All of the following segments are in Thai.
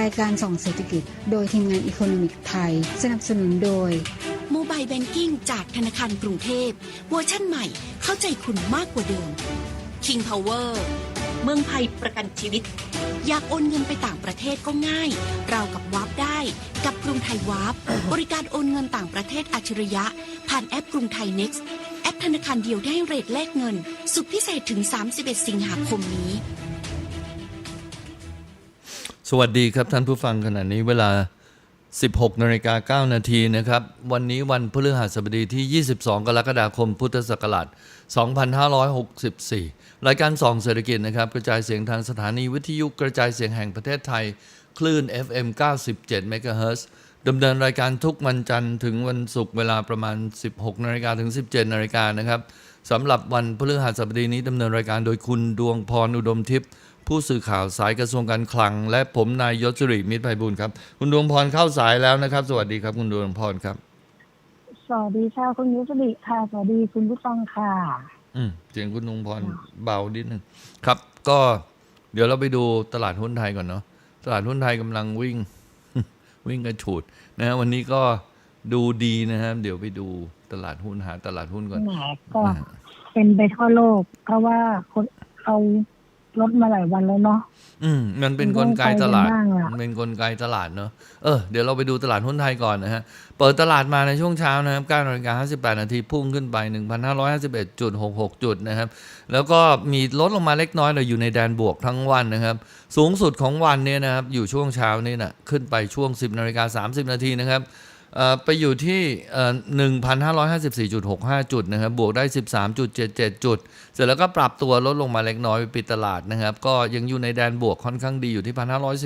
รายการส่องเศรษฐกิจ โดยทีมงานอีโคโนมิกไทย สนับสนุนโดยโมบายแบงกิ้งจากธนาคารกรุงเทพเวอร์ชั่นใหม่เข้าใจคุณมากกว่าเดิม King Power เมืองไทยประกันชีวิต อยากโอนเงินไปต่างประเทศก็ง่าย เรากับวาร์ปได้กับกรุงไทยวาร์ปบริการโอนเงินต่างประเทศอัจฉริยะ ผ่านแอปกรุงไทย Next แอปธนาคารเดียวได้เรทแลกเงิน สุดพิเศษถึง 31 สิงหาคมนี้ สวัสดีครับท่านผู้ฟังขณะนี้เวลา 16นาฬิกา9นาทีนะครับ วันนี้วันพฤหัสบดีที่ 22 กรกฎาคม พุทธศักราช 2564 รายการส่องเศรษฐกิจนะครับ กระจายเสียงทางสถานีวิทยุกระจายเสียงแห่งประเทศไทย คลื่น FM 97เมกะเฮิรตซ์ดำเนินรายการทุกวันจันทร์ถึงวันศุกร์เวลาประมาณ 16นาฬิกาถึง 17นาฬิกานะครับสำหรับวันพฤหัสบดีนี้ดำเนินรายการโดยคุณดวงพรอุดมทิพย์ ผู้สื่อข่าวสายกระทรวงการคลัง และผมนายยศสิริมิตรไพบูลย์ครับ คุณดวงพรเข้าสายแล้วนะครับ สวัสดีครับ คุณดวงพรครับ สวัสดีค่ะคุณยุสริค่ะสวัสดีคุณผู้ฟังค่ะ อืมเสียงคุณดวงพรเบานิดนึงครับ ก็เดี๋ยวเราไปดูตลาดหุ้นไทยก่อนเนาะตลาดหุ้นไทยกำลังวิ่ง วิ่งกระฉูดนะฮะวันนี้ก็ดูดีนะครับ เดี๋ยวไปดูตลาดหุ้นหาตลาดหุ้นก่อนแหมก็เป็นไปทั่วโลก เพราะว่าคนเอา ลดมาหลายวันแล้วเนาะอืม มันเป็นกลไกตลาดมันต้องไปกันบ้างล่ะมันเป็นกลไกตลาดเนอะเออเดี๋ยวเราไปดูตลาดหุ้นไทยก่อนนะฮะ เปิดตลาดมาในช่วงเช้านะครับ9นาฬิกา58 นาทีพุ่งขึ้นไป 1,551.66 จุดนะครับ แล้วก็มีลดลงมาเล็กน้อยแต่อยู่ในแดนบวกทั้งวันนะครับ สูงสุดของวันเนี่ยนะครับ อยู่ช่วงเช้านี่นะขึ้นไปช่วง 10นาฬิกา30 นาทีนะครับเอ่อ ไปอยู่ที่เอ่อ1,554.65 จุดนะครับ บวกได้ 13.77 จุด เสร็จแล้วก็ปรับตัวลดลงมาเล็กน้อยไปปิดตลาดนะครับ ก็ยังอยู่ในแดนบวกค่อนข้างดีอยู่ที่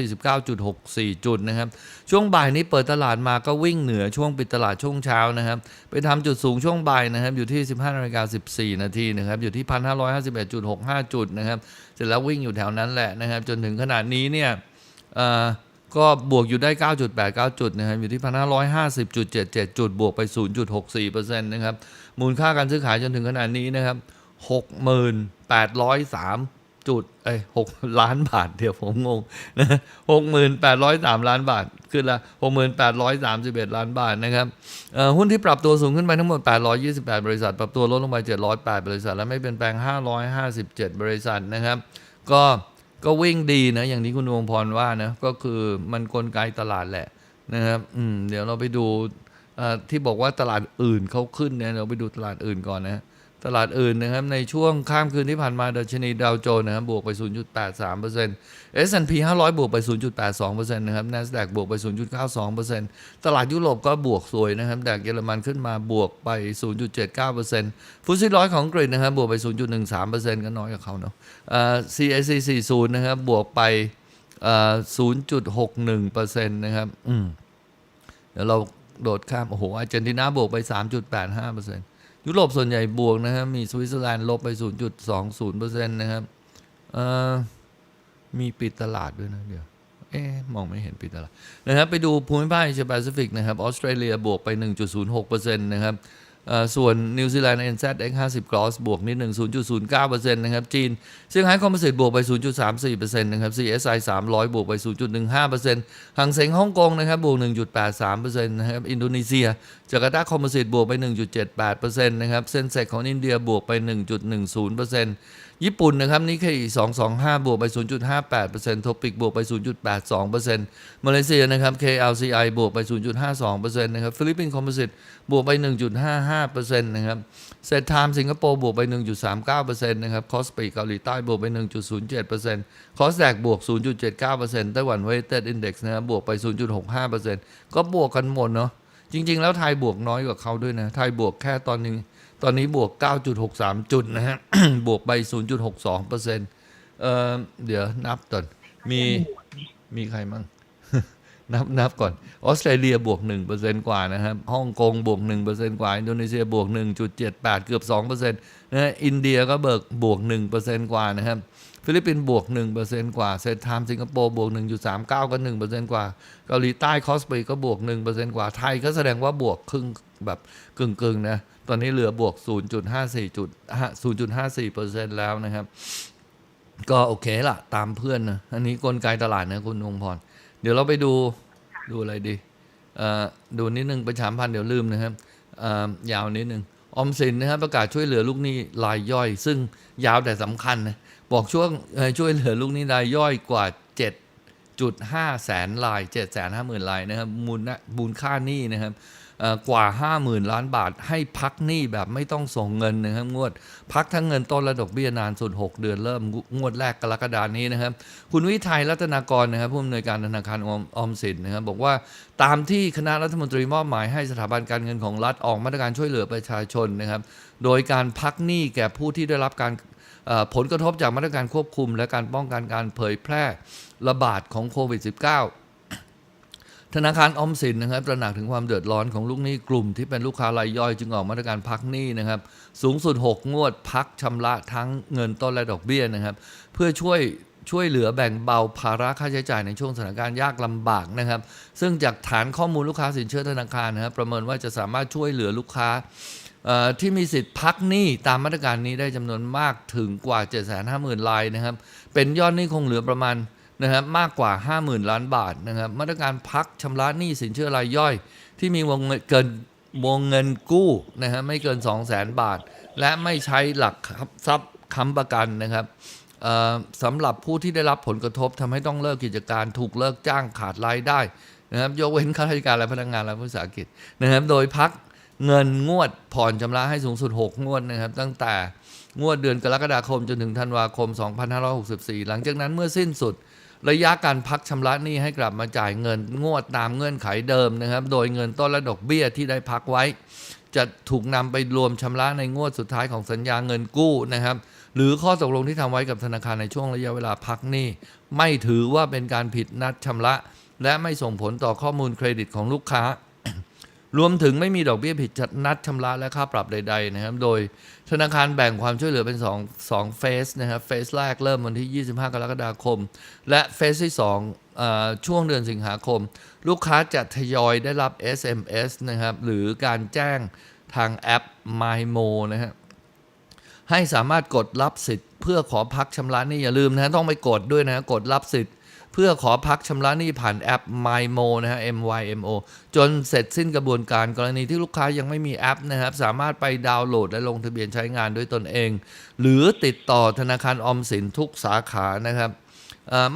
1,549.64 จุดนะครับ ช่วงบ่ายนี้เปิดตลาดมาก็วิ่งเหนือช่วงปิดตลาดช่วงเช้านะครับ ไปทำจุดสูงช่วงบ่ายนะครับ อยู่ที่ 15นาฬิกา14 นาทีนะครับ อยู่ที่ 1,551.65 จุดนะครับ เสร็จแล้ววิ่งอยู่แถวนั้นแหละนะครับ จนถึงขนาดนี้เนี่ยอ่อ ก็บวกอยู่ได้ 9.89 จุดนะครับอยู่ที่ 1,550.77 จุด บวกไป 0.64%นะครับ มูลค่าการซื้อขายจนถึงขนาดนี้นะครับ 6803 จุด เอ้ย6ล้านบาท เดี๋ยวผมงงนะ6803 ล้านบาท ขึ้นละ 6831 ล้านบาทนะครับหุ้นที่ปรับตัวสูงขึ้นไปทั้งหมด 828 บริษัท ปรับตัวลดลงไป 708 บริษัท และไม่เปลี่ยนแปลง 557 บริษัทนะครับ ก็ ก็วิ่งดีนะอย่างที่คุณดวงพรว่านะก็คือมันกลไกตลาดแหละนะครับอืมเดี๋ยวเราไปดูที่บอกว่าตลาดอื่นเขาขึ้นเนี่ยเราไปดูตลาดอื่นก่อนนะตลาดอื่นนะครับในช่วงข้ามคืนที่ผ่านมาดัชนีดาวโจนส์นะครับบวกไป 0.83% S&P 500 บวกไป 0.82%นะครับ NASDAQ บวกไป 0.92%ตลาดยุโรปก็บวกสวยนะครับแดกเยอรมันขึ้นมาบวกไป 0.79%ฟุตซี่ร้อยของอังกฤษนะครับ บวกไป 0.13%ก็น้อยกว่าเขาเนาะเอ่อ CAC 40 นะครับ บวกไปเอ่อ0.61%นะครับอืมเดี๋ยวเราโดดข้าม โอ้โหอาร์เจนตินาบวกไป 3.85%ยุโรปส่วนใหญ่บวกนะครับ มีสวิตเซอร์แลนด์ลบไป 0.20%นะครับเอ่อ มีปิดตลาดด้วยนะเดี๋ยว เอ๊มองไม่เห็นปิดตลาดนะครับ ไปดูภูมิภาคเอเชียแปซิฟิกนะครับ ออสเตรเลียบวกไป 1.06%นะครับส่วนนิวซีแลนด์ NZX 50 Cross บวกนิดหนึ่ง0.09%นะครับจีนเซี่ยงไฮ้คอมโพสิตบวกไป 0.34%นะครับ CSI 300 บวกไป 0.15%หังเซ็งฮ่องกงนะครับบวก 1.83%นะครับอินโดนีเซียจาการ์ตาคอมโพสิตบวกไป 1.78%นะครับเซ็นเซกของอินเดียบวกไป 1.10% ญี่ปุ่นนะครับนิเคอี225บวกไป0.58%โทปิกบวกไป0.82%มาเลเซียนะครับ KLCI บวกไป0.52%นะครับฟิลิปปินส์คอมโพสิตบวกไป1.55%นะครับเซตไทม์สิงคโปร์บวกไป1.39%นะครับคอสปีเกาหลีใต้บวกไป1.07%คอสแดกบวก0.79%ไต้หวันเวทเต็ดอินเด็กซ์นะครับบวกไป0.65%ก็บวกกันหมดเนาะจริง ๆ แล้วไทยบวกน้อยกว่าเขาด้วยนะไทยบวกแค่ตอนนึง ตอนนี้บวก 9.63 จุดนะฮะ บวกไป 0.62เปอร์เซ็นต์เอ่อเดี๋ยวนับก่อนมีมีใครมั่ง นับนับก่อน ออสเตรเลียบวก 1%กว่านะครับฮ่องกงบวก 1%กว่า อินโดนีเซียบวก 1.78 เกือบ2%นะฮะอินเดียก็เบิกบวก 1%กว่านะครับฟิลิปปินส์บวก 1%กว่า เซตไทม์สิงคโปร์บวก 1.39 ก็ 1%กว่า เกาหลีใต้คอสปีก็บวก 1%กว่า ไทยก็แสดงว่าบวกครึ่งแบบกึ่งๆนะ ตอนนี้เหลือบวก 0.54จุด0.54%แล้วนะครับ ก็โอเคละตามเพื่อนนะ อันนี้กลไกตลาดนะคุณองพร เดี๋ยวเราไปดูดูอะไรดีอ่อดูนิดนึงประชามพันเดี๋ยวลืมนะครับอ่อยาวนิดนึงออมสินนะครับประกาศช่วยเหลือลูกหนี้รายย่อย ซึ่งยาวแต่สำคัญนะบอกช่วงช่วยเหลือลูกหนี้รายย่อยกว่า 7.5 แสนราย7 5 0 0 0 0รายนะครับมูลนะมูลค่าหนี้นะครับ กว่า 50,000 ล้านบาท ให้พักหนี้แบบไม่ต้องส่งเงินนะครับงวด พักทั้งเงินต้นและดอกเบี้ยนานสุด 6 เดือนเริ่มงวดแรกกรกฎานี้นะครับ คุณวิทัยรัตนากรนะครับผู้อำนวยการธนาคารออมอมสินนะครับบอกว่าตามที่คณะรัฐมนตรีมอบหมายให้สถาบันการเงินของรัฐออกมาตรการช่วยเหลือประชาชนนะครับ โดยการพักหนี้แก่ผู้ที่ได้รับการผลกระทบจากมาตรการควบคุม และการป้องกันการเผยแพร่ระบาดของโควิด -19 ธนาคารออมสินนะครับตระหนักถึงความเดือดร้อนของลูกหนี้กลุ่มที่เป็นลูกค้ารายย่อยจึงออกมาตรการพักหนี้นะครับ สูงสุด 6 งวดพักชำระทั้งเงินต้นและดอกเบี้ยนะครับ เพื่อช่วยช่วยเหลือแบ่งเบาภาระค่าใช้จ่ายในช่วงสถานการณ์ยากลำบากนะครับ ซึ่งจากฐานข้อมูลลูกค้าสินเชื่อธนาคารนะครับประเมินว่าจะสามารถช่วยเหลือลูกค้าที่มีสิทธิ์พักหนี้ตามมาตรการนี้ได้จำนวนมากถึงกว่า 750,000รายนะครับ เป็นยอดหนี้คงเหลือประมาณ นะครับมากกว่า 50,000 ล้านบาทนะครับมาตรการพักชำระหนี้สินเชื่อรายย่อย ที่มีวงเงินเกินวงเงินกู้นะฮะไม่เกิน 2 0 0 0 0 0บาท และไม่ใช้หลักทรัพย์ค้ำประกันนะครับสำหรับผู้ที่ได้รับผลกระทบทำให้ต้องเลิกกิจการถูกเลิกจ้างขาดรายได้นะครับยกเว้นข้าราชการและพนักงานและผู้สาหกิจนะครับโดยพักเงินงวดผ่อนชำระให้สูงสุด 6 งวดนะครับ ตั้งแต่งวดเดือนกรกฎาคมจนถึงธันวาคม 2564 หลังจากนั้นเมื่อสิ้นสุด ระยะการพักชำระหนี้ให้กลับมาจ่ายเงินงวดตามเงื่อนไขเดิมนะครับ โดยเงินต้นและดอกเบี้ยที่ได้พักไว้ จะถูกนำไปรวมชำระในงวดสุดท้ายของสัญญาเงินกู้นะครับ หรือข้อตกลงที่ทำไว้กับธนาคารในช่วงระยะเวลาพักหนี้ ไม่ถือว่าเป็นการผิดนัดชำระ และไม่ส่งผลต่อข้อมูลเครดิตของลูกค้า รวมถึงไม่มีดอกเบี้ยผิดนัดชำระและค่าปรับใด ๆ นะครับ โดยธนาคารแบ่งความช่วยเหลือเป็น2 2เฟสนะครับเฟสแรกเริ่มวันที่ 25 กรกฎาคม และเฟสที่2เอ่อช่วงเดือนสิงหาคม ลูกค้าจะทยอยได้รับ SMS นะครับหรือการแจ้งทางแอป MyMo นะครับให้สามารถกดรับสิทธิ์เพื่อขอพักชำระนี้อย่าลืมนะต้องไปกดด้วยนะกดรับสิทธิ์ เพื่อขอพักชำระหนี้ผ่านแอป MyMo นะฮะ MYMO จนเสร็จสิ้นกระบวนการกรณีที่ลูกค้ายังไม่มีแอปนะครับ สามารถไปดาวน์โหลดและลงทะเบียนใช้งานด้วยตนเอง หรือติดต่อธนาคารออมสินทุกสาขานะครับ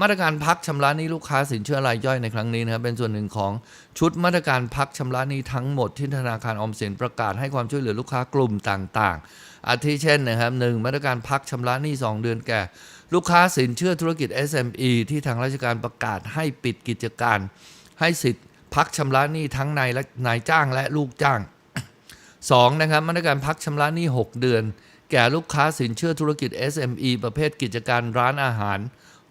มาตรการพักชำระหนี้ลูกค้าสินเชื่อรายย่อยในครั้งนี้นะครับเป็นส่วนหนึ่งของชุดมาตรการพักชำระหนี้ทั้งหมดที่ธนาคารออมสินประกาศให้ความช่วยเหลือลูกค้ากลุ่มต่าง ๆ อาทิเช่นนะครับหนึ่งมาตรการพักชำระหนี้2 เดือนแก่ ลูกค้าสินเชื่อธุรกิจ SME ที่ทางราชการประกาศให้ปิดกิจการ ให้สิทธิ์พักชำระหนี้ทั้งนายและนายจ้างและลูกจ้าง 2. นะครับมาตรการพักชำระหนี้ 6 เดือน แก่ลูกค้าสินเชื่อธุรกิจ SME ประเภทกิจการร้านอาหาร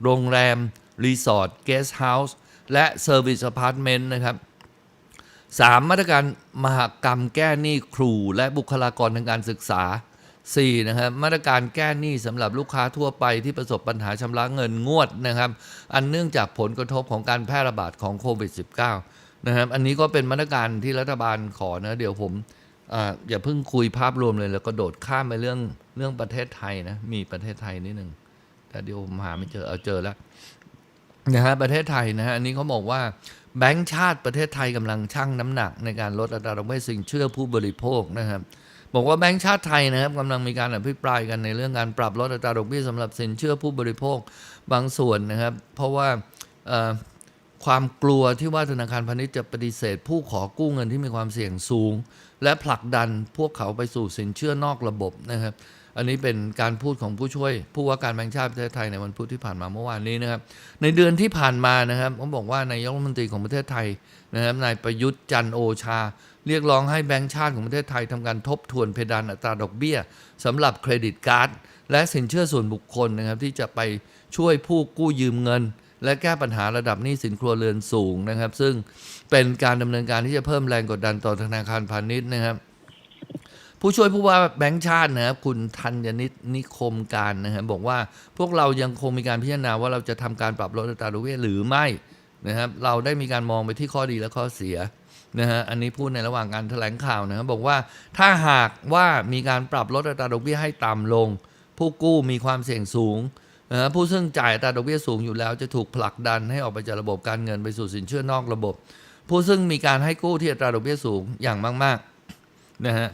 โรงแรม รีสอร์ทเกสต์เฮาส์และเซอร์วิสอพาร์ตเมนต์นะครับ 3. มาตรการมหกรรมแก้หนี้ครูและบุคลากรทางการศึกษา 4. นะครับมาตรการแก้หนี้สำหรับลูกค้าทั่วไปที่ประสบปัญหาชำระเงินงวดนะครับ อันเนื่องจากผลกระทบของการแพร่ระบาดของโควิด -19 นะครับ อันนี้ก็เป็นมาตรการที่รัฐบาลขอนะเดี๋ยวผมออย่าเพิ่งคุยภาพรวมเลยแล้วก็โดดข้ามไปเรื่องเรื่องประเทศไทยนะมีประเทศไทยนิดหนึ่งแต่เดี๋ยวผมหาไม่เจอเอาเจอแล้วนะฮะประเทศไทยนะฮะอันนี้เขาบอกว่าแบงก์ชาติประเทศไทยกำลังชั่งน้ำหนักในการลดอัตราดอกเบี้ยสินเชื่อผู้บริโภคนะครับ บอกว่าแบงก์ชาติไทยนะครับกำลังมีการอภิปรายกันในเรื่องการปรับลดอัตราดอกเบี้ยสำหรับสินเชื่อผู้บริโภคบางส่วนนะครับ เพราะว่าความกลัวที่ว่าธนาคารพาณิชย์จะปฏิเสธ ผู้ขอกู้เงินที่มีความเสี่ยงสูง และผลักดันพวกเขาไปสู่สินเชื่อนอกระบบนะครับ อันนี้เป็นการพูดของผู้ช่วย ผู้ว่าการแบงก์ชาติประเทศไทยในวันพุธที่ผ่านมาเมื่อวานนี้นะครับ ในเดือนที่ผ่านมานะครับเขาบอกว่านายกรัฐมนตรีของประเทศไทยนะครับนายประยุทธ์จันโอชา เรียกร้องให้แบงก์ชาติของประเทศไทยทำการทบทวนเพดานอัตราดอกเบี้ยสำหรับเครดิตการ์ดและสินเชื่อส่วนบุคคลนะครับที่จะไปช่วยผู้กู้ยืมเงิน และแก้ปัญหาระดับหนี้สินครัวเรือนสูงนะครับ ซึ่งเป็นการดำเนินการที่จะเพิ่มแรงกดดันต่อธนาคารพาณิชย์นะครับ ผู้ช่วยผู้ว่าแบงก์ชาตินะครับคุณธัญนิตนิคมการนะครับบอกว่าพวกเรายังคงมีการพิจารณาว่าเราจะทำการปรับลดอัตราดอกเบี้ยหรือไม่นะครับเราได้มีการมองไปที่ข้อดีและข้อเสีย นะฮะอันนี้พูดในระหว่างการแถลงข่าวนะครับบอกว่าถ้าหากว่ามีการปรับลดอัตราดอกเบี้ยให้ต่ำลง ผู้กู้มีความเสี่ยงสูงนะผู้ซึ่งจ่ายอัตราดอกเบี้ยสูงอยู่แล้วจะถูกผลักดันให้ออกไปจากระบบการเงินไปสู่สินเชื่อนอกระบบ ผู้ซึ่งมีการให้กู้ที่อัตราดอกเบี้ยสูงอย่างมากๆนะฮะ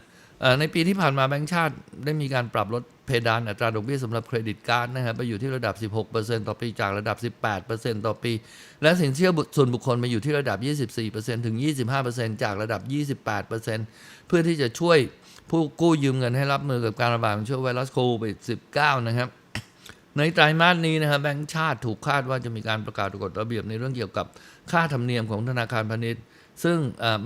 ในปีที่ผ่านมาแบงก์ชาติได้มีการปรับลด เพดานอัตราดอกเบี้ยสำหรับเครดิตการ์ดนะฮะไปอยู่ที่ระดับ 16%ต่อปีจากระดับ 18%ต่อปี และสินเชื่อบุส่วนบุคคลมาอยู่ที่ระดับ 24%ถึง 25%จากระดับ 28%เพื่อที่จะช่วยผู้กู้ยืมเงินให้รับมือกับการระบาดของเชื้อไวรัสโควิด -19 นะครับในไตรมาสนี้นะครับแบงก์ชาติถูกคาดว่าจะมีการประกาศกฎระเบียบในเรื่องเกี่ยวกับค่าธรรมเนียมของธนาคารพาณิชย์ ซึ่ง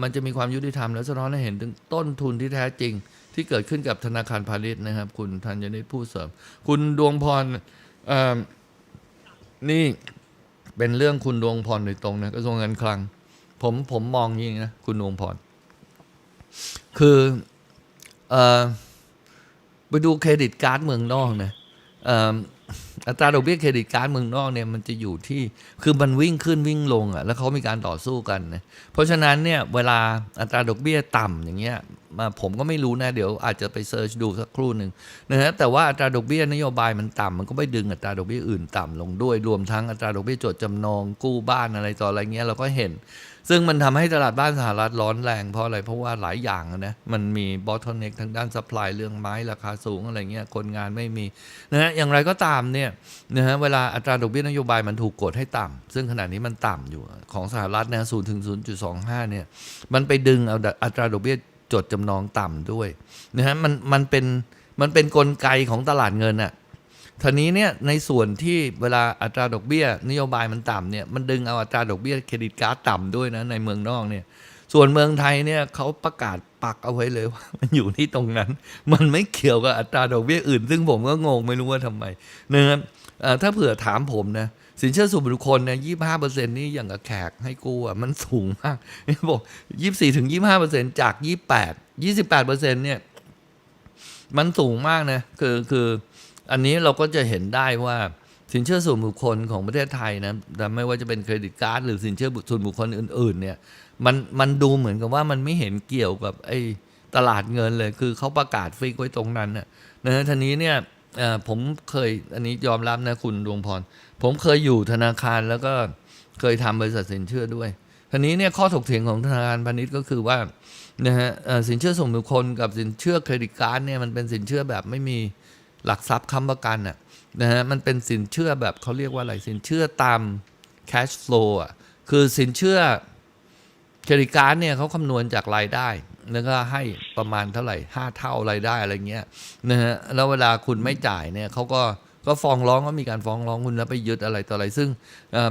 มันจะมีความยุติธรรมและสะท้อนให้เห็นถึงต้นทุนที่แท้จริง ที่เกิดขึ้นกับธนาคารพาณิชย์นะครับ คุณธัญนิตผู้เสริม คุณดวงพรอ่อนี่เป็นเรื่องคุณดวงพรโดยตรงนะกระทรวงการคลัง ผมผมมองอย่างนี้นะคุณดวงพรคืออไปดูเครดิตการ์ดเมืองนอกนะอัตราดอกเบี้ยเครดิตการ์ดเมืองนอกเนี่ยมันจะอยู่ที่คือมันวิ่งขึ้นวิ่งลงอะแล้วเขามีการต่อสู้กันนะเพราะฉะนั้นเนี่ยเวลาอัตราดอกเบี้ยต่ำอย่างเงี้ย ผมก็ไม่รู้นะ เดี๋ยวอาจจะไปเซิร์ชดูสักครู่หนึ่งนะฮะแต่ว่าอัตราดอกเบี้ยนโยบายมันต่ำมันก็ไปดึงอัตราดอกเบี้ยอื่นต่ำลงด้วย รวมทั้งอัตราดอกเบี้ยจดจำนองกู้บ้านอะไรต่ออะไรเงี้ยเราก็เห็น ซึ่งมันทำให้ตลาดบ้านสหรัฐร้อนแรงเพราะอะไรเพราะว่าหลายอย่างนะมันมีบอทเน็กทางด้านสป라이เรื่องไม้ราคาสูงอะไรเงี้ยคนงานไม่มีนะฮะอย่างไรก็ตามเนี่ยนะฮะเวลาอัตราดอกเบี้ยนโยบายมันถูกกดให้ต่ำซึ่งขณะนี้มันต่ำอยู่ของสหรัฐนะศูนย์ถึงศูนย์จุดสองห้าเนี่ยมันไปดึงเอาอัตราดอกเบี้ย จดจำนองต่ำด้วยนะฮะมันมันเป็นมันเป็นกลไกของตลาดเงินอะทีนี้เนี่ยในส่วนที่เวลาอัตราดอกเบี้ย นโยบายมันต่ำเนี่ยมันดึงเอาอัตราดอกเบี้ยเครดิตการ์ดต่ำด้วยนะในเมืองนอกเนี่ยส่วนเมืองไทยเนี่ยเขาประกาศปักเอาไว้เลยว่ามันอยู่ที่ตรงนั้น มันไม่เกี่ยวกับอัตราดอกเบี้ยอื่น ซึ่งผมก็งงไม่รู้ว่าทำไมนะครับเอ่อถ้าเผื่อถามผมนะ สินเชื่อส่วนบุคคลเนี่ยยี่ห้าเปอร์เซ็นนี่อย่างกับแขกให้กู้อะมันสูงมากบอกยี่สี่ถึงยี่ห้าเปอร์เซ็นจากยี่แปดยี่สิบแปดเปอร์เซ็นเนี่ยมันสูงมากนะคือคืออันนี้เราก็จะเห็นได้ว่าสินเชื่อส่วนบุคคลของประเทศไทยนะแต่ไม่ว่าจะเป็นเครดิตการ์ดหรือสินเชื่อส่วนบุคคลอื่น ๆ เนี่ยมันมันดูเหมือนกับว่ามันไม่เห็นเกี่ยวกับไอ้ตลาดเงินเลย คือเขาประกาศฟิกไว้ตรงนั้นนะนะทีนี้เนี่ย ผมเคยอันนี้ยอมรับนะคุณดวงพร ผมเคยอยู่ธนาคารแล้วก็เคยทำบริษัทสินเชื่อด้วยทีนี้เนี่ยข้อถกเถียงของธนาคารพาณิชย์ก็คือว่านะฮะอ่อสินเชื่อส่วนบุคคลกับสินเชื่อเครดิตการ์ดเนี่ยมันเป็นสินเชื่อแบบไม่มีหลักทรัพย์ค้ำประกันอะนะฮะมันเป็นสินเชื่อแบบเขาเรียกว่าอะไรสินเชื่อตาม cash flow อะคือสินเชื่อเครดิตการ์ดเนี่ยเขาคำนวณจากรายได้ แล้วก็ให้ประมาณเท่าไหร่ห้าเท่ารายได้อะไรเงี้ยนะฮะแล้วเวลาคุณไม่จ่ายเนี่ยเขาก็ก็ฟ้องร้องก็มีการฟ้องร้องคุณแล้วไปยึดอะไรต่ออะไร ซึ่ง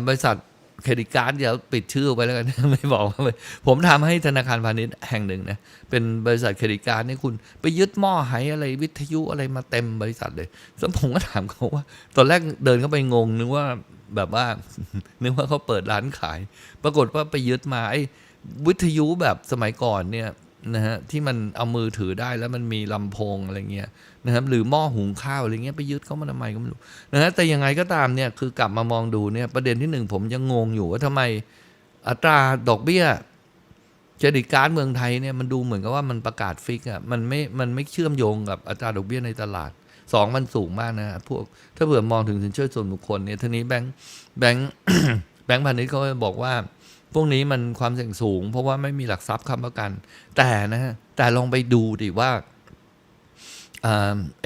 บริษัทเครดิตการ์ดเดี๋ยวปิดชื่อไปแล้วกันไม่บอกว่าไปผมทำให้ธนาคารพาณิชย์แห่งหนึ่งนะเป็นบริษัทเครดิตการ์ดนี่คุณไปยึดหม้อไหอะไรวิทยุอะไรมาเต็มบริษัทเลยซึ่งผมก็ถามเขาว่า ตอนแรกเดินเข้าไปงงนึกว่าแบบว่านึกว่าเขาเปิดร้านขาย ปรากฏว่าไปยึดมาไอ้วิทยุแบบสมัยก่อนเนี่ย นะฮะที่มันเอามือถือได้แล้วมันมีลำโพงอะไรเงี้ยนะครับหรือหม้อหุงข้าวอะไรเงี้ยไปยึดเขามาทำไมก็ไม่รู้นะฮะแต่ยังไงก็ตามเนี่ยคือกลับมามองดูเนี่ยประเด็นที่หนึ่งผมยังงงอยู่ว่าทำไมอัตราดอกเบี้ยเครดิตการ์ดเมืองไทยเนี่ยมันดูเหมือนกับว่ามันประกาศฟิกอะมันไม่มันไม่เชื่อมโยงกับอัตราดอกเบี้ยในตลาดสองมันสูงมากนะพวกถ้าเผื่อมองถึงสินเชื่อส่วนบุคคลเนี่ยทีนี้แบงค์แบงค์แบงค์พาณิชย์เขาบอกว่า พวกนี้มันความเสี่ยงสูง เพราะว่าไม่มีหลักทรัพย์ค้ำประกัน แต่นะฮะแต่ลองไปดูดิว่า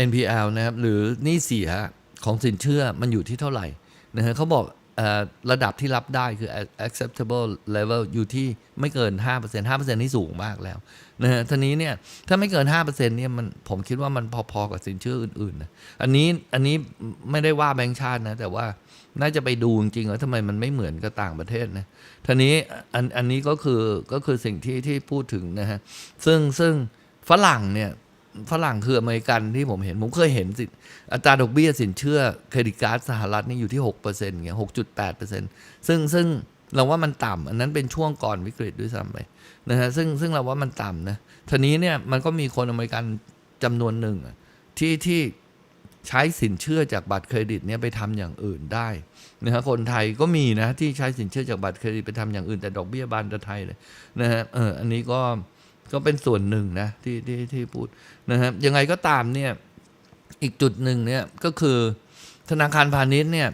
NPL นะครับหรือหนี้เสียของสินเชื่อมันอยู่ที่เท่าไหร่นะฮะเขาบอกอระดับที่รับได้คือ acceptable level อยู่ที่ไม่เกิน 5% 5%นี่สูงมากแล้วนะฮะทีนี้เนี่ยถ้าไม่เกิน 5%เนี่ยมันผมคิดว่ามันพอๆกับสินเชื่ออื่นๆนะอันนี้อันนี้ไม่ได้ว่าแบงก์ชาตินะ แต่ว่า น่าจะไปดูจริงๆว่าทำไมมันไม่เหมือนกับต่างประเทศนะทีนี้อันอันนี้ก็คือก็คือสิ่งที่ที่พูดถึงนะฮะซึ่งซึ่งฝรั่งเนี่ยฝรั่งคืออเมริกันที่ผมเห็น ผมเคยเห็นสิอัตราดอกเบี้ยสินเชื่อเครดิตการ์ดสหรัฐนี่อยู่ที่หกเปอร์เซ็นต์เงี้ยหกจุดแปดเปอร์เซ็นต์ซึ่งซึ่งเราว่ามันต่ำอันนั้นเป็นช่วงก่อนวิกฤตด้วยซ้ำไปนะฮะซึ่งซึ่งเราว่ามันต่ำนะทีนี้เนี่ยมันก็มีคนอเมริกันจำนวนหนึ่งที่ที่ ใช้สินเชื่อจากบัตรเครดิตเนี่ยไปทำอย่างอื่นได้นะฮะคนไทยก็มีนะที่ใช้สินเชื่อจากบัตรเครดิตไปทำอย่างอื่นแต่ดอกเบี้ยบานตะไทยเลยนะฮะเอออันนี้ก็ก็เป็นส่วนหนึ่งนะที่ที่ที่พูดนะฮะยังไงก็ตามเนี่ยอีกจุดหนึ่งเนี่ยก็คือธนาคารพาณิชย์เนี่ย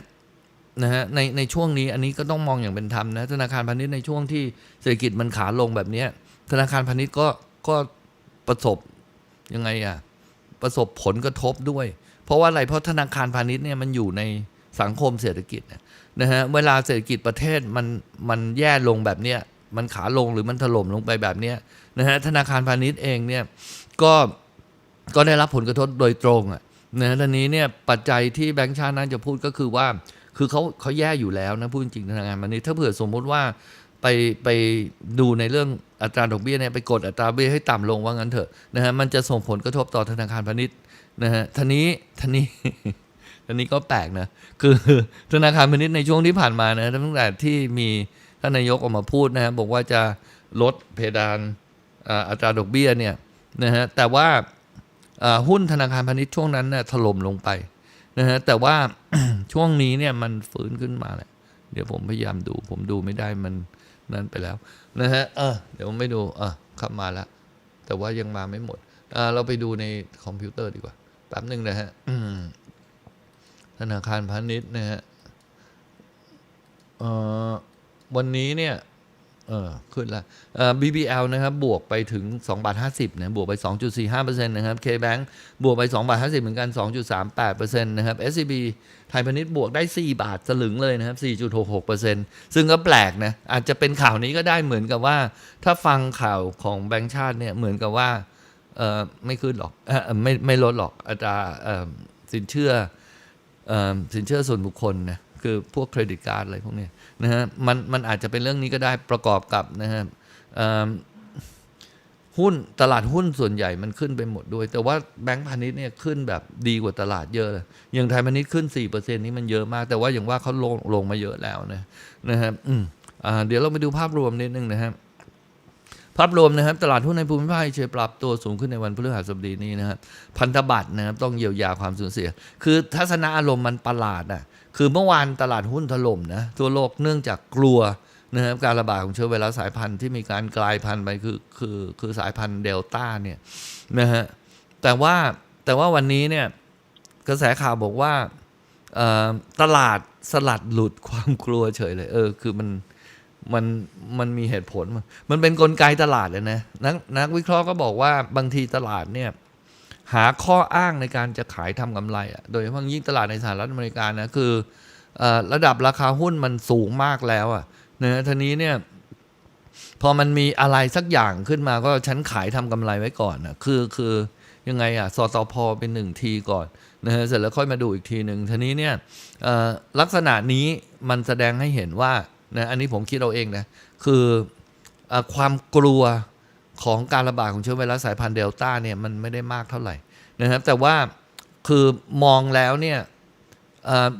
นะฮะในในช่วงนี้อันนี้ก็ต้องมองอย่างเป็นธรรมนะธนาคารพาณิชย์ในช่วงที่เศรษฐกิจมันขาลงแบบเนี้ยธนาคารพาณิชย์ก็ก็ประสบยังไงอะประสบผลกระทบด้วย เพราะว่าอะไรเพราะธนาคารพาณิชย์เนี่ยมันอยู่ในสังคมเศรษฐกิจนะฮะเวลาเศรษฐกิจประเทศมันมันแย่ลงแบบเนี้ยมันขาลงหรือมันถล่มลงไปแบบเนี้ยนะฮะธนาคารพาณิชย์เองเนี่ยก็ก็ได้รับผลกระทบโดยตรงอะนะทีนี้เนี่ยปัจจัยที่แบงก์ชาติน่าจะพูดก็คือว่า คือเขาเขาแย่อยู่แล้วนะพูดจริงธนาคารพาณิชย์ถ้าเผื่อสมมุติว่าไปไปดูในเรื่องอัตราดอกเบี้ยเนี่ยไปกดอัตราเบี้ยให้ต่ำลงว่างั้นเถอะนะฮะมันจะส่งผลกระทบต่อธนาคารพาณิชย์ นะฮะทีนี้ทีนี้ทีนี้ก็แปลกนะ คือธนาคารพาณิชย์ในช่วงที่ผ่านมานะตั้งแต่ที่มีท่านนายกออกมาพูดนะฮะบอกว่าจะลดเพดานอัตราดอกเบี้ยเนี่ยนะฮะแต่ว่าหุ้นธนาคารพาณิชย์ช่วงนั้นนี่ยถล่มลงไปนะฮะแต่ว่าช่วงนี้เนี่ยมันฟื้นขึ้นมาแหละเดี๋ยวผมพยายามดู ผมดูไม่ได้มันนั่นไปแล้วนะฮะเออเดี๋ยวไม่ดูเออขับมาแล้วแต่ว่ายังมาไม่หมดเราไปดูในคอมพิวเตอร์ดีกว่า แป๊บหนึ่งนะฮะอืมธนาคารพาณิชย์นะฮะเอ่อวันนี้เนี่ยเออขึ้นละเอ่อ BBL นะครับ บวกไปถึง2บาท50นะบวกไป 2.45%นะครับ KBank บวกไป2บาท50 เหมือนกัน 2.38%นะครับ SCB ไทยพาณิชย์บวกได้ 4 บาทสลึงเลยนะครับ 4.66%ซึ่งก็แปลกนะ อาจจะเป็นข่าวนี้ก็ได้เหมือนกับว่า ถ้าฟังข่าวของแบงก์ชาติเนี่ย เหมือนกับว่าเออ ไม่ขึ้นหรอกไม่ไม่ลดหรอกอัตราสินเชื่ออสินเชื่อส่วนบุคคลนะคือพวกเครดิตการ์ดอะไรพวกนี้นะฮะมันมันอาจจะเป็นเรื่องนี้ก็ได้ประกอบกับนะฮะหุ้นตลาดหุ้นส่วนใหญ่มันขึ้นไปหมดด้วย แต่ว่าแบงก์พาณิชย์เนี่ยขึ้นแบบดีกว่าตลาดเยอะเลยอย่างไทยพาณิชย์ขึ้น 4%นี่มันเยอะมาก แต่ว่าอย่างว่าเขาลงลงมาเยอะแล้วนะนะครับอืมอ่าเดี๋ยวเราไปดูภาพรวมนิดนึงนะครับ ภาพรวมนะครับ ตลาดหุ้นในภูมิภาคเอเชียปรับตัวสูงขึ้นในวันพฤหัสบดีนี้นะครับพันธบัตรนะครับต้องเยียวยาความสูญเสีย คือทัศนอารมณ์มันประหลาดอะคือเมื่อวานตลาดหุ้นถล่มนะทั่วโลกเนื่องจากกลัวนะครับการระบาดของเชื้อไวรัสสายพันธุ์ที่มีการกลายพันธุ์ไปคือคือคือสายพันธุ์เดลต้าเนี่ยนะฮะแต่ว่าแต่ว่าวันนี้เนี่ยกระแสข่าวบอกว่าตลาดสลัดหลุดความกลัวเฉยเลย เออ คือมัน มันมันมีเหตุผล มันเป็นนกลไกตลาดเลยนะนักนักวิเคราะห์ก็บอกว่าบางทีตลาดเนี่ยหาข้ออ้างในการจะขายทำกำไรอะโดยเฉพาะยิ่งตลาดในสหรัฐอเมริกานะคืออระดับราคาหุ้นมันสูงมากแล้วอะนะทีนี้เนี่ยพอมันมีอะไรสักอย่างขึ้นมาก็ฉันขายทำกำไรไว้ก่อนนะคือคือยังไงอะสตพเป็นหนึ่งทีก่อนนะฮะเสร็จแล้วค่อยมาดูอีกทีหนึ่งทีนี้เนี่ยลักษณะนี้มันแสดงให้เห็นว่า นะอันนี้ผมคิดเอาเองนะ คืออความกลัวของการระบาดของเชื้อไวรัสสายพันธุ์เดลต้าเนี่ยมันไม่ได้มากเท่าไหร่นะครับ แต่ว่าคือมองแล้วเนี่ย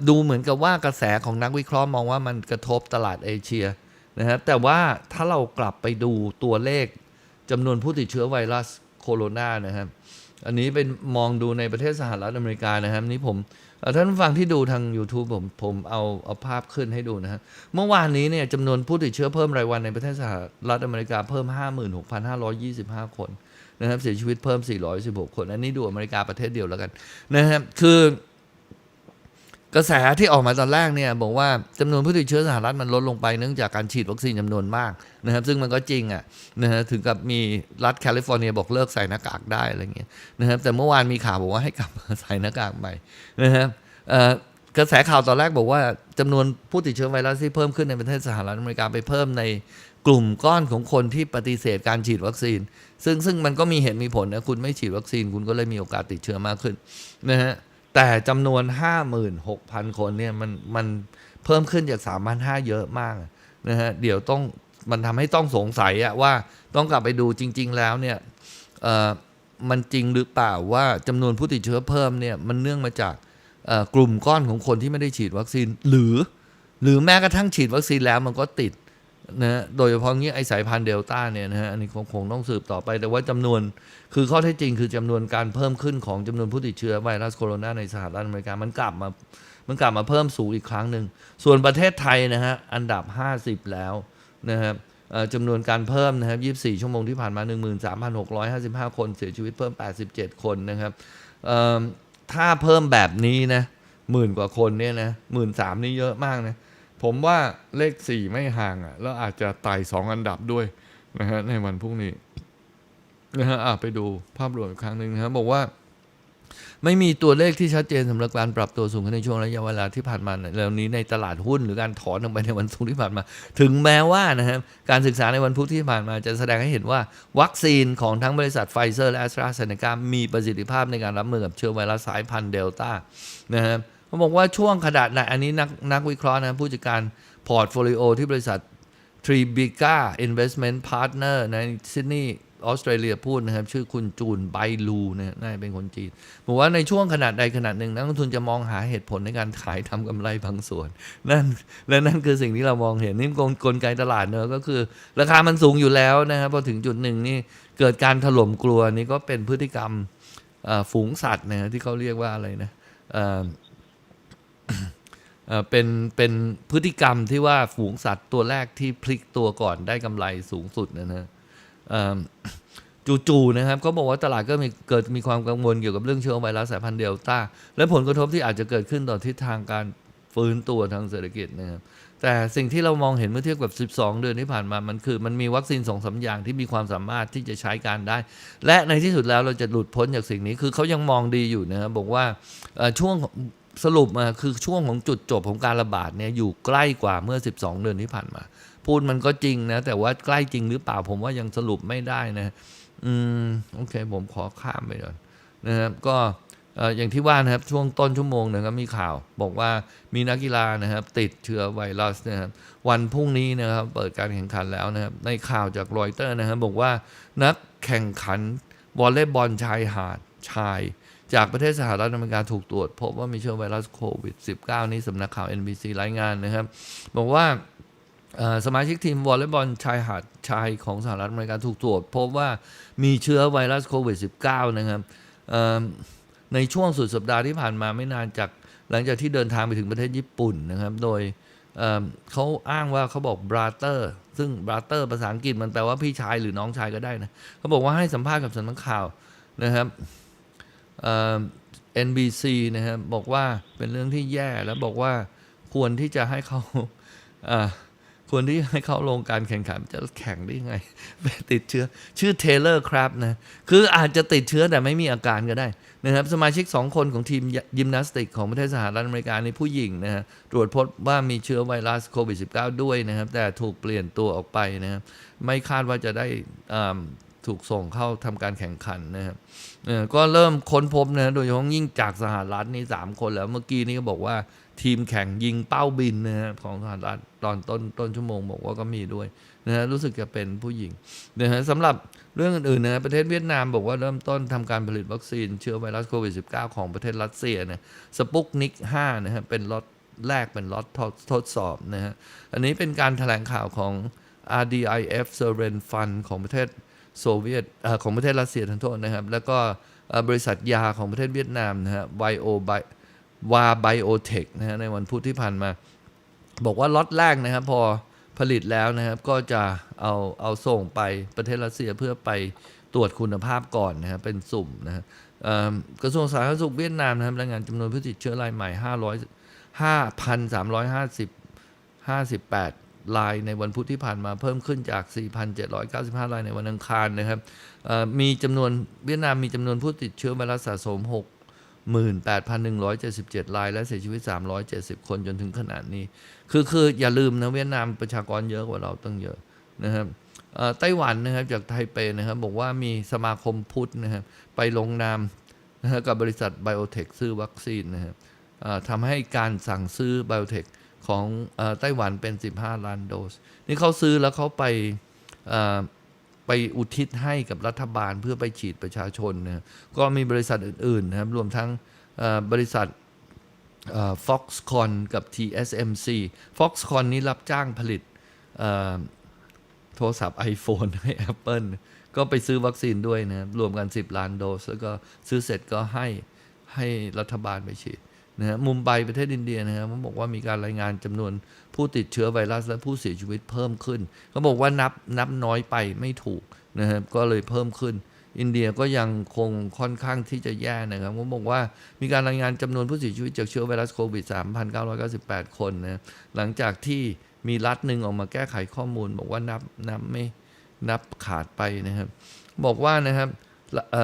ดูเหมือนกับว่ากระแสของนักวิเคราะห์มองว่ามันกระทบตลาดเอเชียนะครับแต่ว่าถ้าเรากลับไปดูตัวเลขจำนวนผู้ติดเชื้อไวรัสโคโรนานะครับ อันนี้เป็นมองดูในประเทศสหรัฐอเมริกานะครับ นี่ผม ท่านฟังที่ดูทาง YouTube ผมผมเอาเอาภาพขึ้นให้ดูนะฮะ เมื่อวานนี้เนี่ยจำนวนผู้ติดเชื้อเพิ่มรายวันในประเทศสหรัฐอเมริกาเพิ่ม 56,525 คนนะครับเสียชีวิตเพิ่ม 416 คน อันนี้ดูอเมริกาประเทศเดียวแล้วกันนะครับคือ กระแสที่ออกมาตอนแรกเนี่ยบอกว่าจำนวนผู้ติดเชื้อสหรัฐมันลดลงไปเนื่องจากการฉีดวัคซีนจำนวนมากนะครับ ซึ่งมันก็จริงอะนะฮะถึงกับมีรัฐแคลิฟอร์เนียบอกเลิกใส่หน้ากากได้อะไรเงี้ยนะครับแต่เมื่อวานมีข่าวบอกว่าให้กลับมาใส่หน้ากากใหม่นะครับกระแสข่าวตอนแรกบอกว่าจำนวนผู้ติดเชื้อไวรัสที่เพิ่มขึ้นในประเทศสหรัฐอเมริกาไปเพิ่มในกลุ่มก้อนของคนที่ปฏิเสธการฉีดวัคซีน ซึ่งซึ่งมันก็มีเหตุมีผลนะคุณไม่ฉีดวัคซีนคุณก็เลยมีโอกาสติดเชื้อมากขึ้นนะฮะ แต่จำนวน 56,000 คนเนี่ยมันมันเพิ่มขึ้นจาก 3,500 เยอะมากนะฮะเดี๋ยวต้องมันทำให้ต้องสงสัยอะว่าต้องกลับไปดูจริง ๆ แล้วเนี่ยเอ่อมันจริงหรือเปล่าว่าจำนวนผู้ติดเชื้อเพิ่มเนี่ยมันเนื่องมาจากกลุ่มก้อนของคนที่ไม่ได้ฉีดวัคซีน หรือ หรือแม้กระทั่งฉีดวัคซีนแล้วมันก็ติด นะโดยเฉพาะงี้ไอสายพันธุ์เดลต้าเนี่ยนะฮะอันนี้คงคงต้องสืบต่อไป แต่ว่าจำนวนคือข้อเท็จจริงคือจำนวนการเพิ่มขึ้นของจำนวนผู้ติดเชื้อไวรัสโคโรนาในสหรัฐอเมริกามันกลับมามันกลับมาเพิ่มสูงอีกครั้งหนึ่ง ส่วนประเทศไทยนะฮะอันดับ 50 แล้วนะครับจำนวนการเพิ่มนะครับ 24 ชั่วโมงที่ผ่านมา 13,655 คนเสียชีวิตเพิ่ม 87 คนนะครับถ้าเพิ่มแบบนี้นะหมื่นกว่าคนเนี่ยนะหมื่นสามนี่เยอะมากนะ ผมว่าเลขสี่ไม่ห่างอะ่ะแล้วอาจจะไต่สองอันดับด้วยนะฮะในวันพรุ่งนี้นะฮะไปดูภาพรวมอีกครั้งหนึ่งนะฮะบอกว่า ไม่มีตัวเลขที่ชัดเจนสำหรับการปรับตัวสูงขึ้นในช่วงระยะเวลาที่ผ่านมาแล้วนี้ในตลาดหุ้นหรือการถอนออกไปในวันศุกร์ที่ผ่านมา ถึงแม้ว่านะครับการศึกษาในวันพุธที่ผ่านมาจะแสดงให้เห็นว่า วัคซีนของทั้งบริษัทไฟเซอร์และแอสตราเซเนกามีประสิทธิภาพในการรับมือกับเชื้อไวรัสสายพันธุ์เดลต้านะครับ เขาบอกว่าช่วงขนาดไหนอันนี้นักนักวิเคราะห์นะผู้จัดการพอร์ตโฟลิโอที่บริษัททรีบิก้าอินเวสท์เมนต์พาร์ทเนอร์ในซิดนีย์ออสเตรเลียพูดนะครับ ชื่อคุณจูนไบลูเนะน่าจะเป็นคนจีนบอกว่าในช่วงขนาดใดขนาดหนึ่งนักลงทุนจะมองหาเหตุผลในการขายทำกำไรบางส่วน นั่นและนั่นคือสิ่งที่เรามองเห็นนี่กลกลไกตลาดเนอะก็คือ ราคามันสูงอยู่แล้วนะครับพอถึงจุดหนึ่งนี่เกิดการถล่มกลัวนี่ก็เป็นพฤติกรรมฝูงสัตว์นะที่เขาเรียกว่าอะไรนะ เป็นเป็นพฤติกรรมที่ว่าฝูงสัตว์ตัวแรกที่พลิกตัวก่อนได้กำไรสูงสุดนะฮะจู่ๆนะครับก็บอกว่าตลาดก็มีเกิดมีความกังวลเกี่ยวกับเรื่องเชื้อไวรัสสายพันธุ์เดลต้า และผลกระทบที่อาจจะเกิดขึ้นต่อทิศทางการฟื้นตัวทางเศรษฐกิจนะครับแต่สิ่งที่เรามองเห็นเมื่อเทียบกับ 12 เดือนที่ผ่านมา มันคือ มันมีวัคซีนสองสามอย่างที่มีความสามารถที่จะใช้การได้ และในที่สุดแล้วเราจะหลุดพ้นจากสิ่งนี้ คือเขายังมองดีอยู่นะครับบอกว่าช่วง สรุปมาคือช่วงของจุดจบของการระบาดเนี่ยอยู่ใกล้กว่าเมื่อ 12 เดือนที่ผ่านมา พูดมันก็จริงนะ แต่ว่าใกล้จริงหรือเปล่าผมว่ายังสรุปไม่ได้นะ อืมโอเค ผมขอข้ามไปก่อนนะครับ ก็เอ่ออย่างที่ว่านะครับช่วงต้นชั่วโมงนะครับมีข่าว บอกว่ามีนักกีฬานะครับ ติดเชื้อไวรัสนะครับวันพรุ่งนี้นะครับเปิดการแข่งขันแล้วนะครับ ในข่าวจากรอยเตอร์นะครับบอกว่านักแข่งขันวอลเลย์บอลชายหาดชาย จากประเทศสหรัฐอเมริกาถูกตรวจพบว่ามีเชื้อไวรัสโควิด -19 นี่สำนักข่าว NBC รายงานนะครับ บอกว่าสมาชิกทีมวอลเลย์บอลชายหาดชายของสหรัฐอเมริกาถูกตรวจพบว่ามีเชื้อไวรัสโควิด -19 นะครับในช่วงสุดสัปดาห์ที่ผ่านมาไม่นานจากหลังจากที่เดินทางไปถึงประเทศญี่ปุ่นนะครับ โดยเเขาอ้างว่าเขาบอก brother ซึ่ง brother ภาษาอังกฤษมันแปลว่าพี่ชายหรือน้องชายก็ได้นะเขาบอกว่าให้สัมภาษณ์กับสำนักข่าวนะครับ NBC นะครับบอกว่าเป็นเรื่องที่แย่แล้วบอกว่าควรที่จะให้เขาควรที่ให้เขาลงการแข่งขันจะแข่งได้ยังไงไปติดเชื้อชื่อเทเลอร์ครับนะ คืออาจจะติดเชื้อแต่ไม่มีอาการก็ได้นะครับ สมาชิก 2 คนของทีมยิมนาสติกของประเทศสหรัฐอเมริกาในผู้หญิงนะฮะตรวจพบว่ามีเชื้อไวรัสโควิด -19 ด้วยนะครับ แต่ถูกเปลี่ยนตัวออกไปนะครับ ไม่คาดว่าจะได้อ่า ถูกส่งเข้าทำการแข่งขันนะครับก็เริ่มค้นพบนะโดยเฉพาะยิ่งจากสหรัฐนี่สามคนแล้วเมื่อกี้นี้ก็บอกว่าทีมแข่งยิงเป้าบินนะฮะของสหรัฐตอนต้นต้นชั่วโมงบอกว่าก็มีด้วยนะฮะรู้สึกจะเป็นผู้หญิงนะฮะสำหรับเรื่องอื่นๆนะประเทศเวียดนามบอกว่าเริ่มต้นทำการผลิตวัคซีนเชื้อไวรัสโควิด -19 ของประเทศรัสเซียนะสปุกนิก5นะฮะเป็นล็อตแรกเป็นล็อตทดทดสอบนะฮะอันนี้เป็นการแถลงข่าวของ RDIF s o v e r e i g n Fund ของประเทศ โซเวียตของประเทศรัสเซียทั้งโทษนะครับ แล้วก็บริษัทยาของประเทศเวียดนามนะฮะไบโอไบวาไบโอเทคนะฮะในวันพุธที่ผ่านมา บอกว่าล็อตแรกนะครับ พอผลิตแล้วนะครับก็จะเอาเอาส่งไปประเทศรัสเซียเพื่อไปตรวจคุณภาพก่อนนะครับเป็นสุ่มนะฮะกระทรวงสาธารณสุขเวียดนามนะครับรายงานจำนวนผู้ติดเชื้อรายใหม่ 500 5,350 58 รายในวันพุธที่ผ่านมาเพิ่มขึ้นจาก 4,795 รายในวันอังคารนะครับมีจำนวนเวียดนามมีจำนวนผู้ติดเชื้อไวรัสสะสม 68,177 ราย และเสียชีวิต 370 คนจนถึงขนาดนี้ คือคืออย่าลืมนะเวียดนามประชากรเยอะกว่าเราตั้งเยอะนะครับไต้หวันนะครับจากไทเปนะครับบอกว่ามีสมาคมพุทธนะครับไปลงนามนะฮะกับบริษัทไบโอเทคซื้อวัคซีนนะครับทำให้การสั่งซื้อไบโอเทค ของอไต้หวันเป็น 15 ล้านโดส นี่เขาซื้อแล้วเขาไปไปอุทิศให้กับรัฐบาลเพื่อไปฉีดประชาชนนะก็มีบริษัทอื่นๆนะครับรวมทั้งบริษัทเอ่อ Foxconn กับ TSMC Foxconn นี้รับจ้างผลิตโทรศัพท์ iPhone ให้ Apple ก็ไปซื้อวัคซีนด้วยนะครับรวมกัน 10 ล้านโดส แล้วก็ซื้อเสร็จก็ให้ให้รัฐบาลไปฉีด นะฮะมุมไบประเทศอินเดียนะครับเขาบอกว่ามีการรายงานจำนวนผู้ติดเชื้อไวรัสและผู้เสียชีวิตเพิ่มขึ้นเขาบอกว่านับนับน้อยไปไม่ถูกนะครับก็เลยเพิ่มขึ้น อินเดียก็ยังคงค่อนข้างที่จะแย่นะครับผมบอกว่ามีการรายงานจำนวนผู้เสียชีวิตจากเชื้อไวรัสโควิด 3,998 คนนะหลังจากที่มีรัฐหนึ่งออกมาแก้ไขข้อมูล บอกว่านับนับไม่นับขาดไปนะครับ บอกว่านะครับเ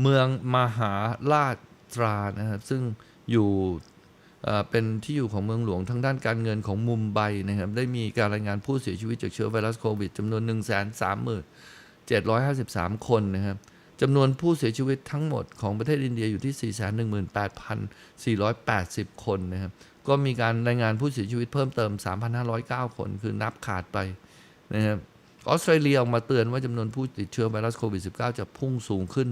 เมืองมหาราชตรานะครับซึ่ง อยู่เป็นที่อยู่ของเมืองหลวงทางด้านการเงินของมุมไบนะครับ ได้มีการรายงานผู้เสียชีวิตจากเชื้อไวรัสโควิดจำนวน 1 3 753 คนนะครับจำนวนผู้เสียชีวิตทั้งหมดของประเทศอินเดียอยู่ที่ 418,480 คนนะครับ ก็มีการรายงานผู้เสียชีวิตเพิ่มเติม 3,509 คน คือนับขาดไปนะครับ ออสเตรเลียออกมาเตือนว่าจำนวนผู้ติดเชื้อไวรัสโควิด -19 จะพุ่งสูงขึ้น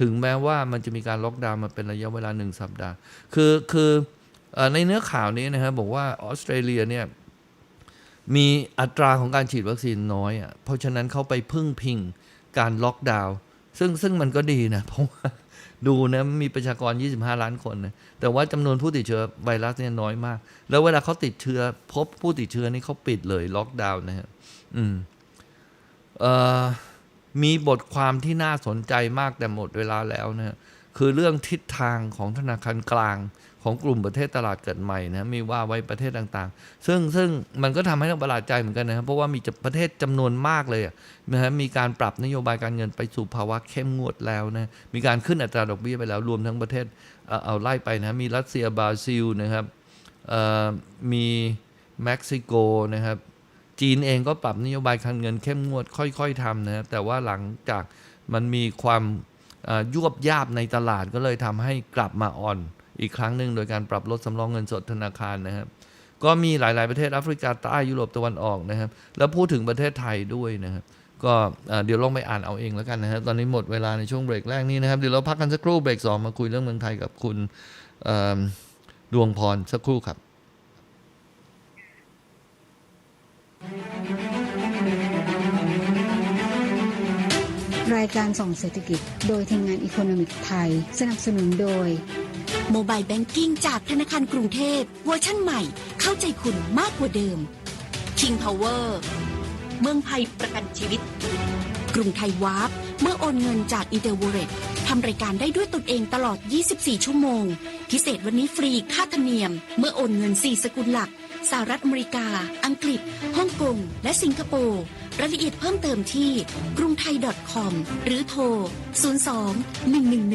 ถึงแม้ว่ามันจะมีการล็อกดาวน์มาเป็นระยะเวลาหนึ่งสัปดาห์ คือคือในเนื้อข่าวนี้นะครับบอกว่าออสเตรเลียเนี่ยมีอัตราของการฉีดวัคซีนน้อยอะเพราะฉะนั้นเขาไปพึ่งพิงการล็อกดาวน์ซึ่งซึ่งมันก็ดีนะเพราะว่าดูนะมีประชากร 25 ล้านคนนะแต่ว่าจำนวนผู้ติดเชื้อไวรัสเนี่ยน้อยมาก แล้วเวลาเขาติดเชื้อพบผู้ติดเชื้อนี่เขาปิดเลยล็อกดาวน์นะครับอืม มีบทความที่น่าสนใจมากแต่หมดเวลาแล้วนะคือเรื่องทิศทางของธนาคารกลางของกลุ่มประเทศตลาดเกิดใหม่นะมีว่าไว้ประเทศต่างๆ ซึ่งซึ่งมันก็ทำให้เราประหลาดใจเหมือนกันนะครับเพราะว่ามีประเทศจำนวนมากเลยนะฮะมีการปรับนโยบายการเงินไปสู่ภาวะเข้มงวดแล้วนะมีการขึ้นอัตราดอกเบี้ยไปแล้วรวมทั้งประเทศเอเอาไล่ไปนะมีรัสเซียบราซิลนะครับมีเม็กซิโกนะครับ จีนเองก็ปรับนโยบายการเงินเข้มงวดค่อย ๆทำนะครับแต่ว่าหลังจากมันมีความเอ่อยวบยาบในตลาดก็เลยทำให้กลับมาอ่อน อีกครั้งหนึ่งโดยการปรับลดสำรองเงินสดธนาคารนะครับ ก็มีหลาย ๆ ประเทศแอฟริกาใต้ยุโรปตะวันออกนะครับ แล้วพูดถึงประเทศไทยด้วยนะครับก็เดี๋ยวลองไปอ่านเอาเองแล้วกันนะครับตอนนี้หมดเวลาในช่วงเบรกแรกนี้นะครับเดี๋ยวเราพักกันสักครู่เบรกสองมาคุยเรื่องเมืองไทยกับคุณดวงพรสักครู่ครับ รายการส่องเศรษฐกิจ โดยทีมงานอีโคโนมิกไทย สนับสนุนโดย โมบายแบงกิ้งจากธนาคารกรุงเทพเวอร์ชั่นใหม่ เข้าใจคุณมากกว่าเดิม King Power เมืองไทยประกันชีวิต กรุงไทยวาร์ปเมื่อโอนเงินจากอินเตอร์วอร์ทำรายการได้ด้วยตนเองตลอด 24 ชั่วโมง พิเศษวันนี้ฟรีค่าธรรมเนียม เมื่อโอนเงิน 4 สกุลหลัก สหรัฐอเมริกา อังกฤษ ฮ่องกง และสิงคโปร์รายละเอียดเพิ่มเติมที่กรุงไทย .com หรือโทร 02 111